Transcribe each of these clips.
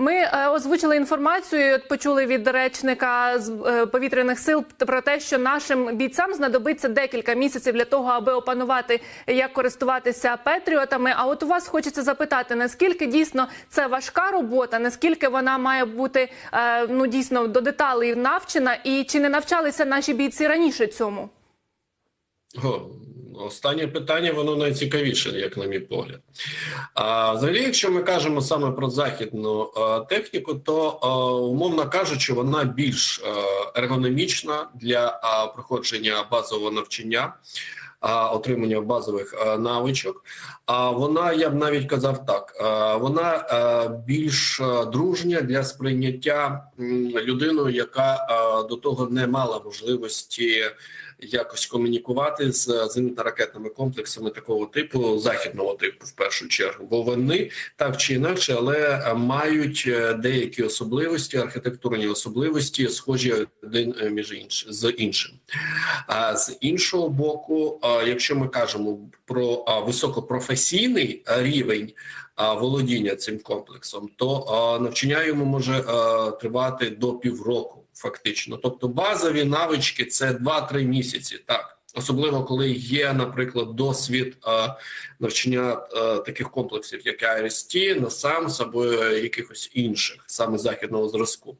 Ми е, озвучили інформацію. Почули від речника з е, повітряних сил про те, що нашим бійцям знадобиться декілька місяців для того, аби опанувати, як користуватися патріотами. А от у вас хочеться запитати, наскільки дійсно це важка робота, наскільки вона має бути е, ну дійсно до деталей навчена, і чи не навчалися наші бійці раніше цьому? О, останнє питання, воно найцікавіше, як на мій погляд. А взагалі, якщо ми кажемо саме про західну техніку, то умовно кажучи, вона більш ергономічна для проходження базового навчання. Отримання базових навичок, а вона я б навіть казав так: вона більш дружня для сприйняття людиною, яка до того не мала можливості якось комунікувати з зенітно-ракетними комплексами такого типу, західного типу, в першу чергу, бо вони так чи інакше, але е, мають е, деякі особливості, архітектурні особливості, схожі один е, між інш з іншим. А з іншого боку, якщо ми кажемо про високопрофесійний рівень володіння цим комплексом, то навчання йому може тривати до півроку, фактично. Тобто, базові навички це 2-3 місяці, так. Особливо коли є, наприклад, досвід а, навчання а, таких комплексів, як IRST, NASAMS або е, якихось інших, саме західного зразку.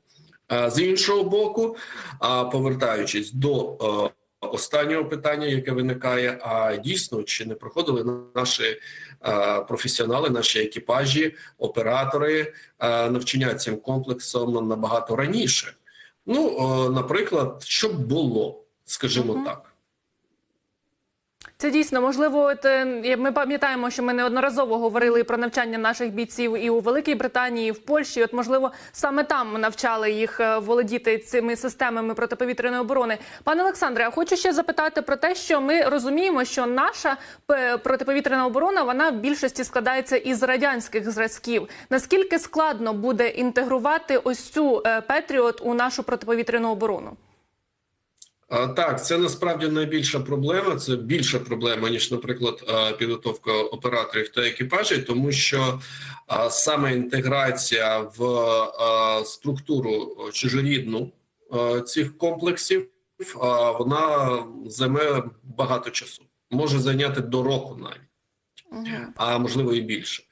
А, з іншого боку, а, повертаючись до е, останнього питання, яке виникає, а дійсно чи не проходили наші е, професіонали, наші екіпажі, оператори е, навчання цим комплексом набагато раніше? Ну, е, наприклад, щоб було, скажімо Мгм. так. Це дійсно можливо. Е, ми пам'ятаємо, що ми неодноразово говорили про навчання наших бійців і у Великій Британії, і в Польщі. От можливо, саме там навчали їх е, володіти цими системами протиповітряної оборони. Пане Олександре, я хочу ще запитати про те, що ми розуміємо, що наша протиповітряна оборона вона в більшості складається із радянських зразків. Наскільки складно буде інтегрувати ось цю е, Петріот у нашу протиповітряну оборону? Так, це насправді найбільша проблема. Це більша проблема ніж, наприклад, підготовка операторів та екіпажів, тому що саме інтеграція в структуру чужорідну цих комплексів вона займе багато часу, може зайняти до року навіть а можливо і більше.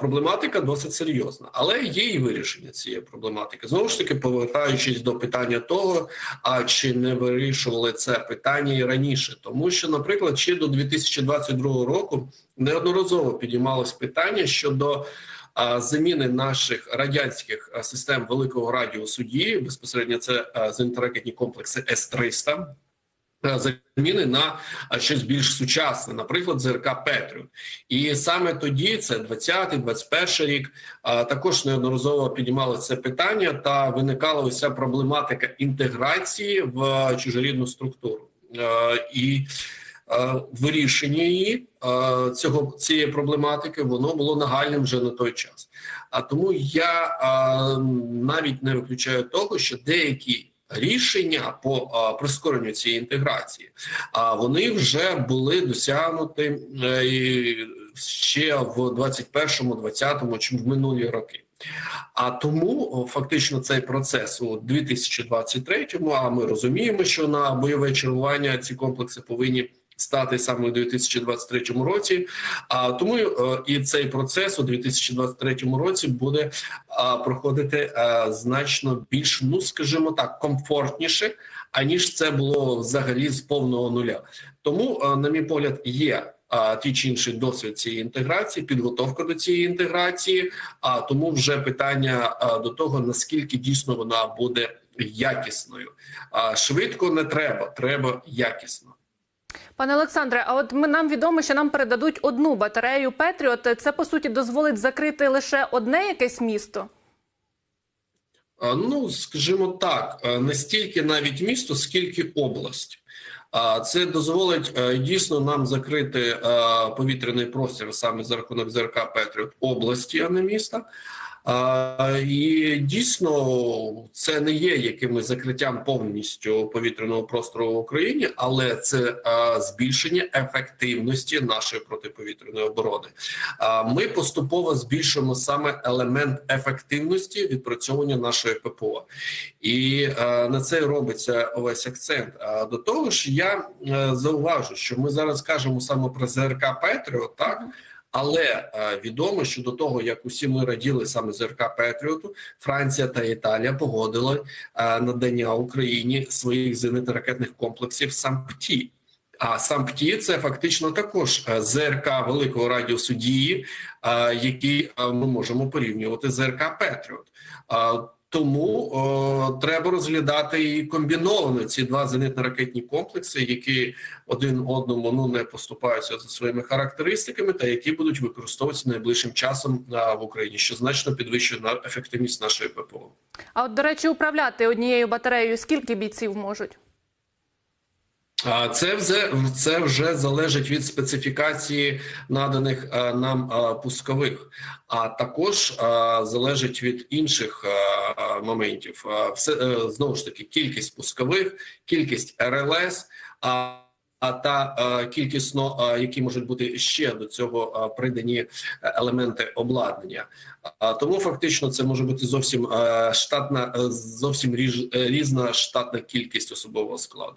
Проблематика досить серйозна, але є і вирішення цієї проблематики. Знову ж таки, повертаючись до питання того, а чи не вирішували це питання і раніше, тому що, наприклад, ще до 2022 року неодноразово підіймалось питання щодо. Заміни наших радянських систем великого радіусу дії безпосередньо це зенітно-ракетні комплекси С-300, е, заміни на щось більш сучасне, наприклад, ЗРК Петріот. І саме тоді, це 20-21 рік, також неодноразово піднімали це питання та виникала ось проблематика інтеграції в чужорідну структуру. І вирішення її цього цієї проблематики воно було нагальним вже на той час. А тому я навіть не виключаю того, що деякі рішення по прискоренню цієї інтеграції, а вони вже були досягнуті е, ще в 21-му, 20-му чи в минулі роки. А тому фактично цей процес у 2023-му, А ми розуміємо, що на бойове чергування ці комплекси повинні стати саме у 2023 році. А тому е, і цей процес у 2023 році буде проходити значно більш, ну скажімо так, комфортніше, аніж це було взагалі з повного нуля. Тому, на мій погляд, є. Ті чи інший досвід цієї інтеграції, підготовка до цієї інтеграції. А тому вже питання до того наскільки дійсно вона буде якісною. А швидко не треба, треба якісно. Пане Олександре, а от ми нам відомо, що нам передадуть одну батарею Петріот. Це по суті дозволить закрити лише одне якесь місто. Ну, скажімо так, не стільки навіть місто, скільки область. Це дозволить е, дійсно нам закрити е, повітряний простір саме за рахунок ЗРК Петріот області, а не міста. І дійсно це не є якимось закриттям повністю повітряного простору в Україні, але це збільшення ефективності нашої протиповітряної оборони. А, ми поступово збільшуємо саме елемент ефективності відпрацьовування нашої ППО, і на це робиться увесь акцент. А до того ж, я е, зауважу, що ми зараз кажемо саме про ЗРК Петріот, так. Але е, відомо, що до того, як усі ми раділи саме ЗРК Петріоту, Франція та Італія погодили е, надання Україні своїх зенитно-ракетних комплексів САМПТІ. А САМПТІ – це фактично також е, ЗРК великого радіусу дії, е, ми можемо порівнювати з ЗРК Петріот. Е, тому о, треба розглядати і комбіновано ці два зенитно-ракетні комплекси, які один одному ну не поступаються за своїми характеристиками, та які будуть використовуватися найближчим часом а, в Україні, що значно підвищує на ефективність нашої ППО. А от, до речі, управляти однією батареєю скільки бійців можуть? Це вже це вже залежить від специфікації наданих нам пускових, а також залежить від інших моментів. Все е, знову ж таки кількість пускових, кількість РЛС. А а та е, кількісно, е, які можуть бути ще до цього е, придані елементи обладнання, а тому фактично це може бути зовсім е, штатна, е, зовсім ріж, е, різна штатна кількість особового складу.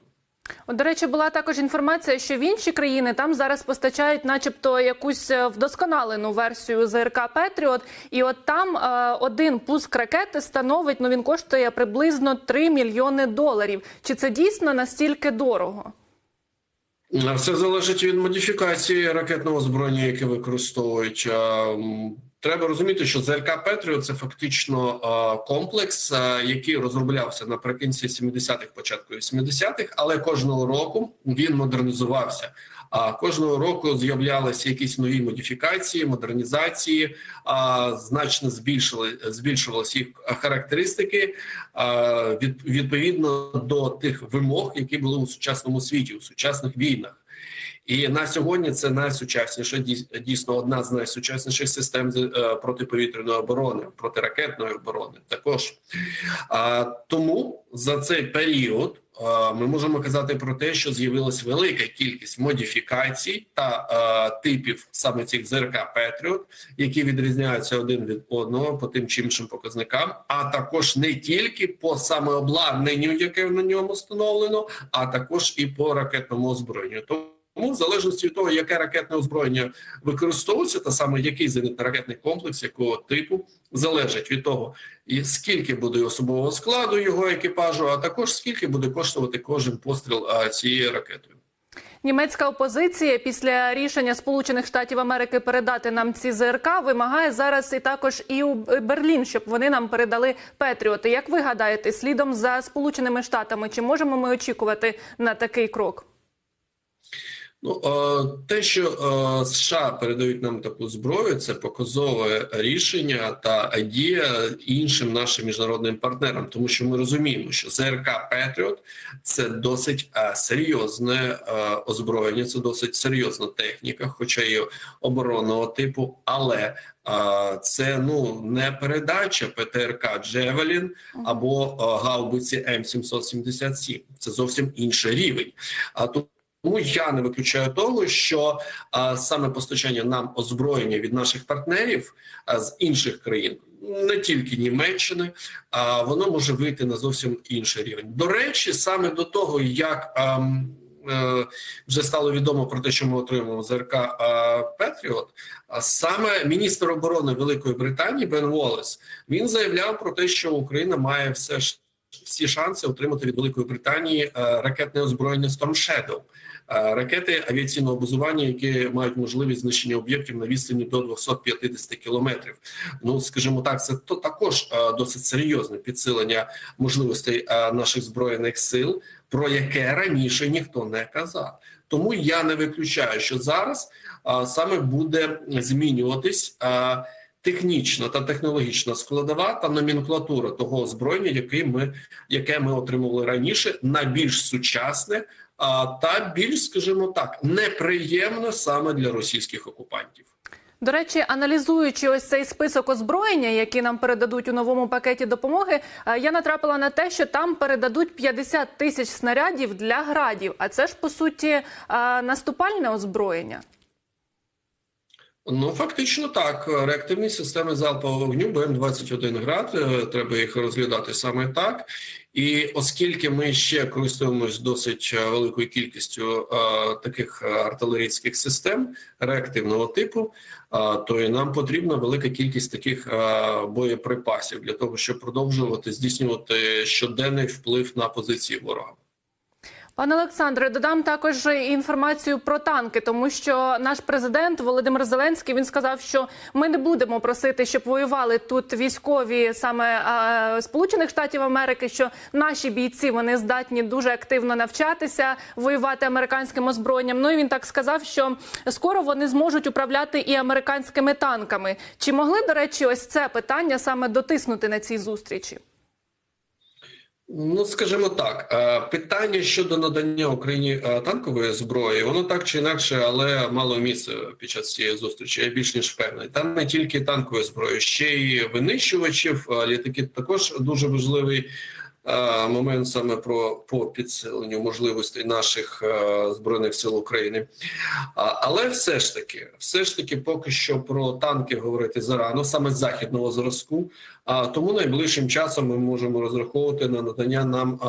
От, до речі, була також інформація, що в інші країни там зараз постачають, начебто, якусь е, вдосконалену версію ЗРК Петріот, і от там е, один пуск ракети становить, ну він коштує приблизно 3 мільйони доларів. Чи це дійсно настільки дорого? Все залежить від модифікації ракетного озброєння, яке використовують. Треба розуміти, що ЗРК Петріот це фактично комплекс, який розроблявся наприкінці 70-х, початку 80-х, але кожного року він модернізувався. А кожного року з'являлися якісь нові модифікації, модернізації, а, значно збільшили збільшувалися їх характеристики від, відповідно до тих вимог, які були у сучасному світі, у сучасних війнах. І на сьогодні це найсучасніша дій- дійсно одна з найсучасніших систем е, протиповітряної оборони, протиракетної оборони. Також тому за цей період ми можемо казати про те, що з'явилась велика кількість модифікацій та а, типів саме цих ЗРК Петріот, які відрізняються один від одного по тим чи іншим показникам, а також не тільки по саме обладнанню, яке на ньому встановлено, а також і по ракетному озброєнню. Тому, в залежності від того, яке ракетне озброєння використовується, та саме який зенітно-ракетний комплекс, якого типу, залежить від того, і скільки буде особового складу його екіпажу, а також скільки буде коштувати кожен постріл цією ракетою. Німецька опозиція після рішення Сполучених Штатів Америки передати нам ці ЗРК вимагає зараз і також і у Берлін, щоб вони нам передали Петріоти. Як ви гадаєте, слідом за Сполученими Штатами, чи можемо ми очікувати на такий крок? Ну е, те, що е, США передають нам таку зброю, це показове рішення та дія іншим нашим міжнародним партнерам, тому що ми розуміємо, що ЗРК Петріот це досить е, серйозне озброєння, це досить серйозна техніка, хоча й оборонного типу, але це ну не передача ПТРК Джевелін або гаубиці М777. Це зовсім інший рівень. А тут тому я не виключаю того, що а, саме постачання нам озброєння від наших партнерів а, з інших країн, не тільки Німеччини, а воно може вийти на зовсім інший рівень. До речі, саме до того, як а, м, е, вже стало відомо про те, що ми отримуємо ЗРК Петріот, а саме міністр оборони Великої Британії Бен Волес він заявляв про те, що Україна має все ж всі шанси отримати від Великої Британії е, ракетне озброєння Storm Shadow. Е, Ракети авіаційного базування, які мають можливість знищення об'єктів на відстані до 250 кілометрів. Ну скажімо так, це то також е, досить серйозне підсилення можливостей е, наших збройних сил, про яке раніше ніхто не казав. Тому я не виключаю, що зараз саме буде змінюватись. Технічна та технологічна складова та номенклатура того озброєння, яке ми, яке ми отримували раніше, на більш сучасне та більш, скажімо так, неприємне саме для російських окупантів. До речі, аналізуючи ось цей список озброєння, який нам передадуть у новому пакеті допомоги, е, я натрапила на те, що там передадуть 50 тисяч снарядів для градів. А це ж по суті е, наступальне озброєння. Ну, фактично так. Реактивні системи залпового вогню БМ-21 град, е, треба їх розглядати саме так. І оскільки ми ще користуємось досить е, великою кількістю а, таких е, артилерійських систем реактивного типу, а, то і нам потрібна велика кількість таких а, боєприпасів для того, щоб продовжувати здійснювати щоденний вплив на позиції ворога. Пане Олександре, додам також інформацію про танки, тому що наш президент Володимир Зеленський він сказав, що ми не будемо просити, щоб воювали тут військові саме е, Сполучених Штатів Америки. Що наші бійці вони здатні дуже активно навчатися, воювати американським озброєнням. Ну і він так сказав, що скоро вони зможуть управляти і американськими танками. Чи могли до речі, ось це питання саме дотиснути на цій зустрічі? Ну, скажімо так, е, питання щодо надання Україні е, танкової зброї, воно так чи інакше, але мало місце під час цієї зустрічі. Я більш ніж впевнений. Там не тільки танкової зброї, ще й винищувачів. е, Літаки також дуже важливий момент саме про по підсиленню можливостей наших е, збройних сил України. Але все ж таки, все ж таки, поки що про танки говорити зарано, саме з західного зразку. А тому найближчим часом ми можемо розраховувати на надання нам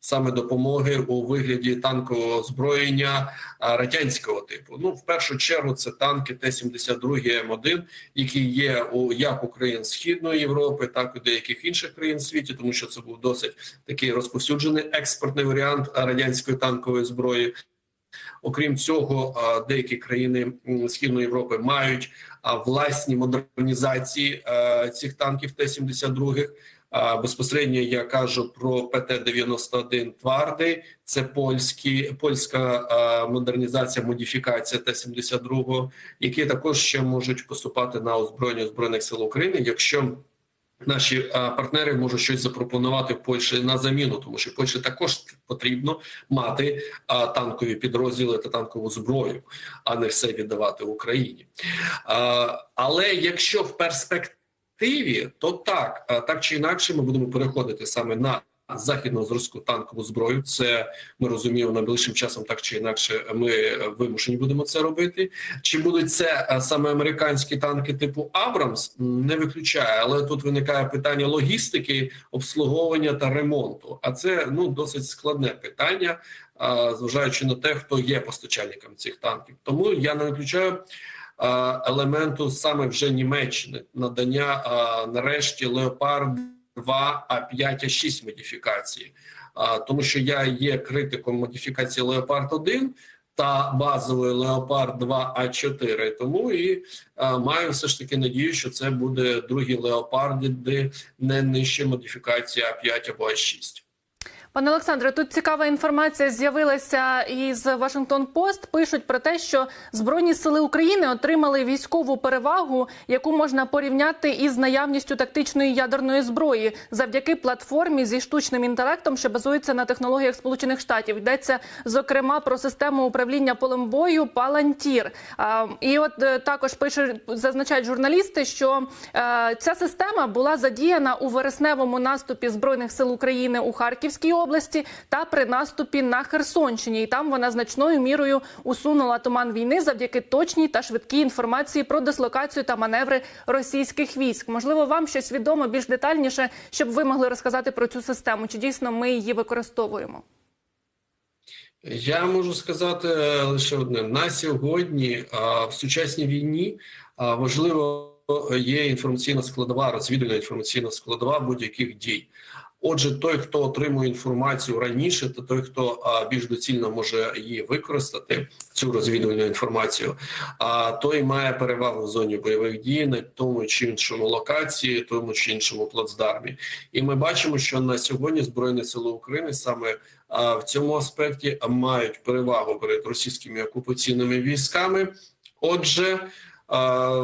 саме допомоги у вигляді танкового озброєння радянського типу. Ну, в першу чергу, це танки Т-72 М1, які є у як у країн Східної Європи, так і деяких інших країн світі, тому що це був досить такий розповсюджений експортний варіант радянської танкової зброї. Окрім цього, деякі країни Східної Європи мають власні модернізації е, цих танків Т-72. Безпосередньо я кажу про ПТ-91 «Твардий». Це польські, польська модернізація, модифікація Т-72, які також ще можуть поступати на озброєння Збройних сил України, якщо Наші партнери можуть щось запропонувати Польщі на заміну, тому що Польщі також потрібно мати танкові підрозділи та танкову зброю, а не все віддавати Україні. Але якщо в перспективі, то так, так чи інакше, ми будемо переходити саме на західного зразку танкову зброю. Це ми розуміємо найближчим часом, так чи інакше, ми вимушені будемо це робити. Чи будуть це саме американські танки типу Абрамс? Не виключає, але тут виникає питання логістики, обслуговування та ремонту. А це ну досить складне питання, зважаючи на те, хто є постачальником цих танків. Тому я не виключаю. А, Елементу саме вже Німеччини надання нарешті Леопард 2 А5 А6 модифікації, тому що я є критиком модифікації Леопард 1 та базової Леопард 2 А4. Тому і а, маю все ж таки надію, що це буде другі леопарди, де не нижче модифікація А5 або А6. Пане Олександре, тут цікава інформація з'явилася із Вашингтон Пост. Пишуть про те, що Збройні сили України отримали військову перевагу, яку можна порівняти із наявністю тактичної ядерної зброї завдяки платформі зі штучним інтелектом, що базується на технологіях Сполучених Штатів. Йдеться зокрема про систему управління полем бою Палантір. І от е, також пишуть, зазначають журналісти, що е, ця система була задіяна у вересневому наступі збройних сил України у Харківській області та при наступі на Херсонщині. І там вона значною мірою усунула туман війни завдяки точній та швидкій інформації про дислокацію та маневри російських військ. Можливо, вам щось відомо більш детальніше, щоб ви могли розказати про цю систему. Чи дійсно ми її використовуємо? Я можу сказати е, лише одне: на сьогодні в сучасній війні важливо є інформаційна складова, розвідувальна інформаційна складова будь-яких дій. Отже, той, хто отримує інформацію раніше, та той, хто більш доцільно може її використати, цю розвідувальну інформацію, а той має перевагу в зоні бойових дій на тому чи іншому локації, тому чи іншому плацдармі. І ми бачимо, що на сьогодні Збройні Сили України саме в цьому аспекті мають перевагу перед російськими окупаційними військами. Отже,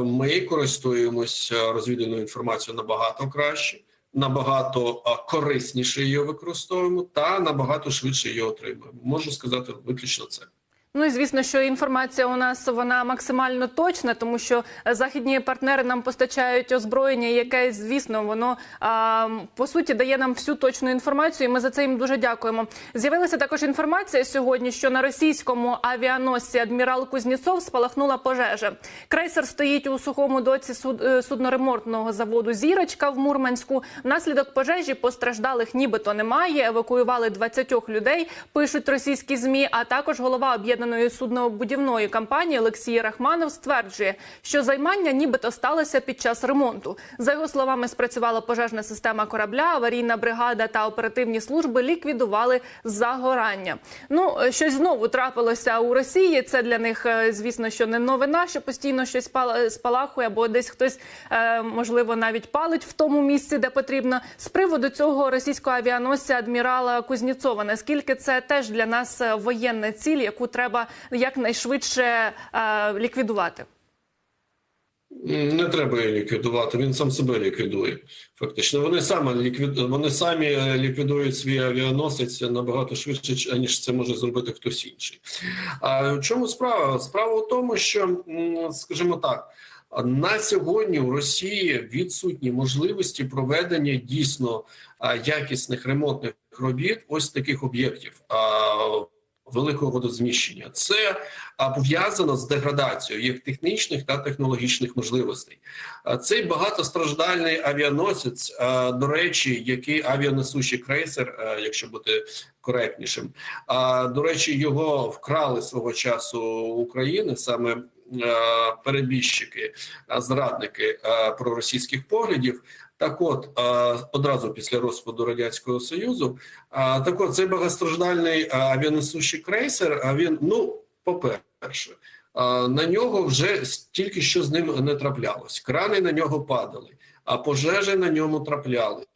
ми користуємося розвідувальною інформацією набагато краще набагато корисніше її використовуємо та набагато швидше її отримуємо. Можу сказати виключно це. Ну і звісно, що інформація у нас вона максимально точна, тому що е, західні партнери нам постачають озброєння, яке звісно воно а, по суті дає нам всю точну інформацію. і Ми за це їм дуже дякуємо. З'явилася також інформація сьогодні, що на російському авіаносці адмірал Кузнєцов спалахнула пожежа. Крейсер стоїть у сухому доці суд, е, судноремонтного заводу Зірочка в Мурманську. Внаслідок пожежі постраждалих нібито немає. Евакуювали 20 людей. Пишуть російські змі. А також голова об'єднаної суднобудівної компанії Олексій Рахманов стверджує, що займання нібито сталося під час ремонту. За його словами, спрацювала пожежна система корабля, аварійна бригада та оперативні служби ліквідували загорання. Ну е, щось знову трапилося у Росії. Це для них, е, звісно, що не новина, що постійно щось пала- спалахує, або десь хтось е, можливо навіть палить в тому місці, де потрібно. З приводу цього російського авіаносця адмірала Кузнєцова. Наскільки це теж для нас е, воєнна ціль, яку треба якнайшвидше е, ліквідувати? Не треба її ліквідувати. Він сам себе ліквідує. Фактично, вони самі ліквід... вони самі е, ліквідують свій авіаносець набагато швидше, ніж це може зробити хтось інший. А в чому справа? Справа в тому, що скажімо так. На сьогодні в Росії відсутні можливості проведення дійсно якісних ремонтних робіт ось таких об'єктів великого водозміщення. Це пов'язано з деградацією як технічних та технологічних можливостей. Цей багатостраждальний авіаносець, до речі, який авіанесущий крейсер, якщо бути коректнішим, до речі, його вкрали свого часу України саме. Перебіжчики, зрадники проросійських поглядів. Так, от одразу після розпаду радянського союзу, так от цей багатостраждальний авіанесущий крейсер. Він ну, по-перше, на нього вже тільки що з ним не траплялось. Крани на нього падали, а пожежі на ньому траплялися.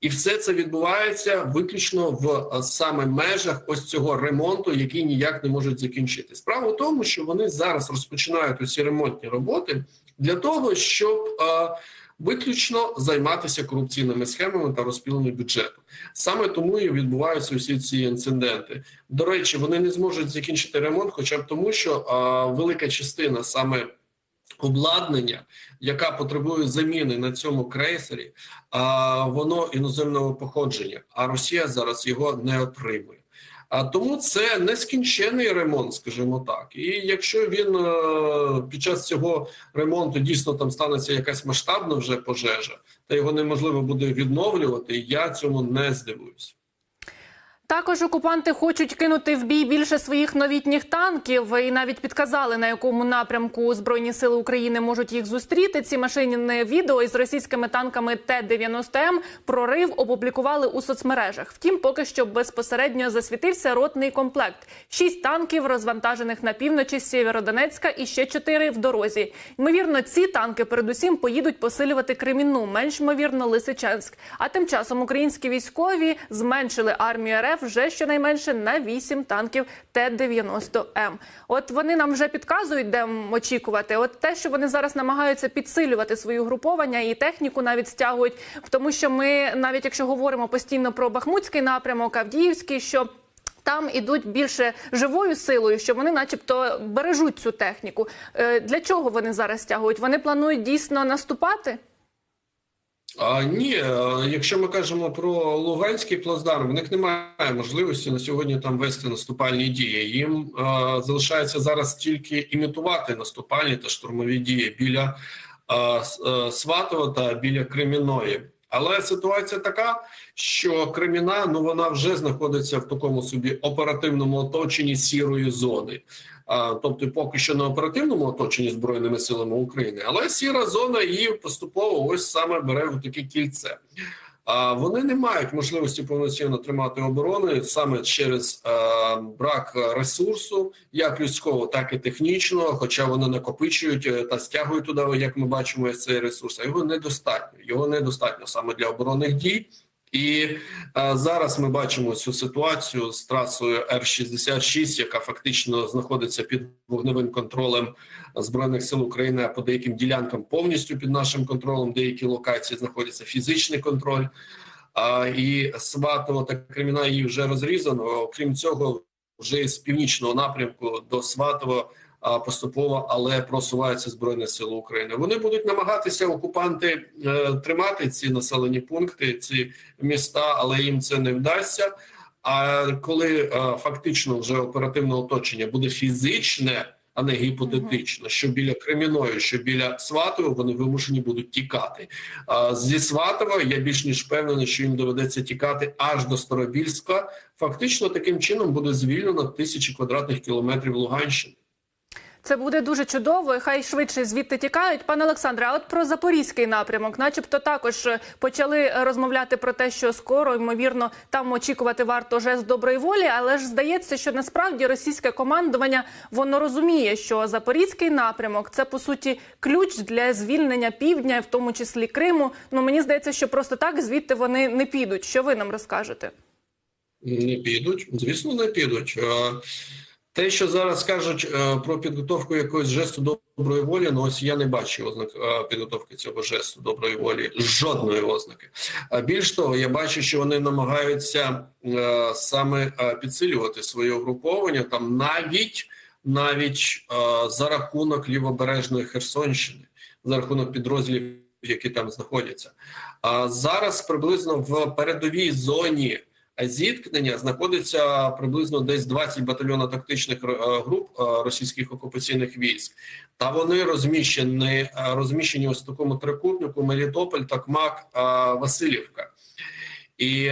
І все це відбувається виключно в саме межах ось цього ремонту, який ніяк не можуть закінчити. Справа в тому, що вони зараз розпочинають усі ремонтні роботи для того, щоб виключно займатися корупційними схемами та розпіленням бюджету. Саме тому і відбуваються усі ці інциденти. До речі, вони не зможуть закінчити ремонт, хоча б тому, що а, велика частина саме обладнання, яка потребує заміни на цьому крейсері, а воно іноземного походження. А Росія зараз його не отримує. А тому це нескінчений ремонт, скажімо так. І якщо він е, під час цього ремонту дійсно там станеться якась масштабна вже пожежа, та його неможливо буде відновлювати, я цьому не здивуюся. Також окупанти хочуть кинути в бій більше своїх новітніх танків і навіть підказали, на якому напрямку Збройні сили України можуть їх зустріти. Ці машинні відео із російськими танками Т-90М прорив опублікували у соцмережах. Втім, поки що безпосередньо засвітився ротний комплект: шість танків, розвантажених на півночі Сєвєродонецька, і ще чотири в дорозі. Ймовірно, ці танки передусім поїдуть посилювати Кремінну, менш ймовірно, Лисичанськ. А тим часом українські військові зменшили армію РФ вже щонайменше на 8 танків Т-90М. От вони нам вже підказують, де очікувати. От те, що вони зараз намагаються підсилювати свої угруповання і техніку навіть стягують, тому що ми, навіть якщо говоримо постійно про Бахмутський напрямок, Авдіївський, що там ідуть більше живою силою, що вони, начебто, бережуть цю техніку. Е, Для чого вони зараз стягують? Вони планують дійсно наступати? А, ні, е, якщо ми кажемо про Луганський плацдарм, в них немає можливості на сьогодні там вести наступальні дії. Їм е, залишається зараз тільки імітувати наступальні та штурмові дії біля С- е, Сватова та біля Креміної. Але ситуація така, що Креміна ну вона вже знаходиться в такому собі оперативному оточенні сірої зони. Тобто, поки що на оперативному оточенні збройними силами України, але сіра зона її поступово ось саме бере в таке кільце. А вони не мають можливості повноцінно тримати оборони саме через е, брак ресурсу, як людського, так і технічного. Хоча вони накопичують е, та стягують туди, як ми бачимо, цей ресурс. А його недостатньо. Його недостатньо саме для оборонних дій. І е, зараз ми бачимо цю ситуацію з трасою Р-66, яка фактично знаходиться під вогневим контролем збройних сил України. А по деяким ділянкам повністю під нашим контролем. Деякі локації знаходяться фізичний контроль. А і Сватово та Креміна її вже розрізано. Окрім цього, вже з північного напрямку до Сватова а, поступово, але просуваються збройні сили України. Вони будуть намагатися окупанти е, тримати ці населені пункти, ці міста, але їм це не вдасться. А коли е, фактично вже оперативне оточення буде фізичне, а не гіпотетично, що біля Креміної, що біля Сватова, вони вимушені будуть тікати. А зі Сватова я більш ніж впевнений, що їм доведеться тікати аж до Старобільська. Фактично таким чином буде звільнено тисячі квадратних кілометрів Луганщини. Це буде дуже чудово. і Хай швидше звідти тікають. Пане Олександре, а от про запорізький напрямок, начебто, також е, почали е, розмовляти про те, що скоро ймовірно там очікувати варто жест доброї волі. Але ж здається, що насправді російське командування воно розуміє, що запорізький напрямок це по суті ключ для звільнення півдня, в тому числі Криму. Ну мені здається, що просто так звідти вони не підуть. Що ви нам розкажете? Не підуть, звісно, не підуть. Те, що зараз кажуть е, про підготовку якогось жесту доброї волі, ну ось я не бачу ознак е, підготовки цього жесту доброї волі, жодної ознаки. А більш того, я бачу, що вони намагаються е, саме підсилювати своє угруповання там навіть навіть за рахунок лівобережної Херсонщини, за рахунок підрозділів, які там знаходяться. А зараз приблизно в передовій зоні зіткнення знаходиться приблизно десь 20 батальйонів тактичних е, груп е, російських окупаційних військ. Та вони розміщені е, розміщені ось в такому трикутнику Мелітополь, Токмак, е, Васильівка. І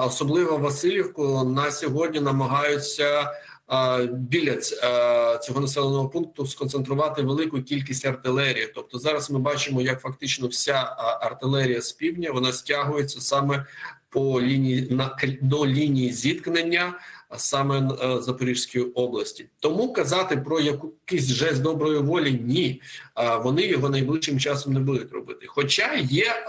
особливо Васильівку на сьогодні намагаються біля цього населеного пункту сконцентрувати велику кількість артилерії. Тобто зараз ми бачимо, як фактично вся артилерія з півдня вона стягується саме по лінії на до лінії зіткнення, саме е, Запорізької області. Тому казати про якийсь жест доброї волі ні, вони його найближчим часом не будуть робити. Хоча є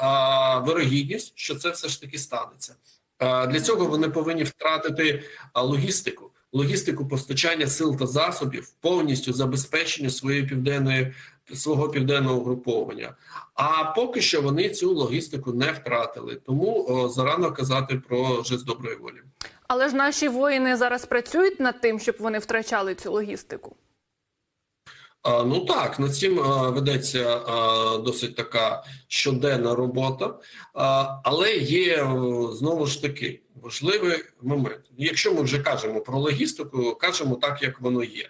вирогідність, що це все ж таки станеться. Для цього вони повинні втратити логістику. Логістику постачання сил та засобів повністю забезпечення своєї південної свого південного угруповання. А поки що вони цю логістику не втратили. Тому о, зарано казати про жест доброї волі. Але ж наші воїни зараз працюють над тим, щоб вони втрачали цю логістику. А, Ну так, над цим а, ведеться а, досить така щоденна робота, а, але є знову ж таки важливий момент. Якщо ми вже кажемо про логістику, кажемо так, як воно є.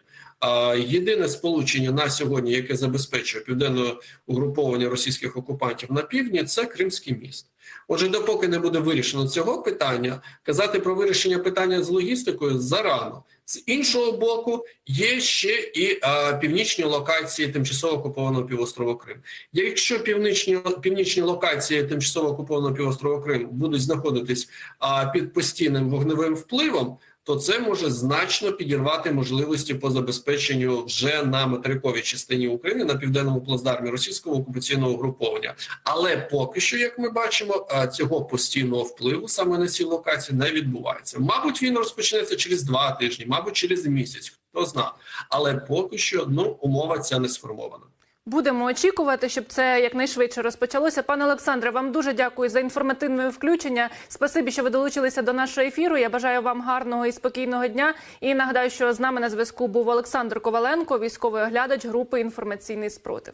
Єдине сполучення на сьогодні, яке забезпечує південне угруповання російських окупантів на півдні, це Кримський міст. Отже, допоки не буде вирішено цього питання, казати про вирішення питання з логістикою зарано. З іншого боку, є ще і а, північні локації тимчасово окупованого півострова Крим. Якщо північні північні локації тимчасово окупованого півострова Крим будуть знаходитись а, під постійним вогневим впливом, то це може значно підірвати можливості по забезпеченню вже на материковій частині України на південному плацдармі російського окупаційного угруповання. Але поки що, як ми бачимо, цього постійного впливу саме на ці локації не відбувається. Мабуть, він розпочнеться через два тижні, мабуть, через місяць. Хто зна, але поки що ну умова ця не сформована. Будемо очікувати, щоб це якнайшвидше розпочалося. Пане Олександре, вам дуже дякую за інформативне включення. Спасибі, що ви долучилися до нашого ефіру. Я бажаю вам гарного і спокійного дня. І нагадаю, що з нами на зв'язку був Олександр Коваленко, військовий оглядач групи інформаційний спротив.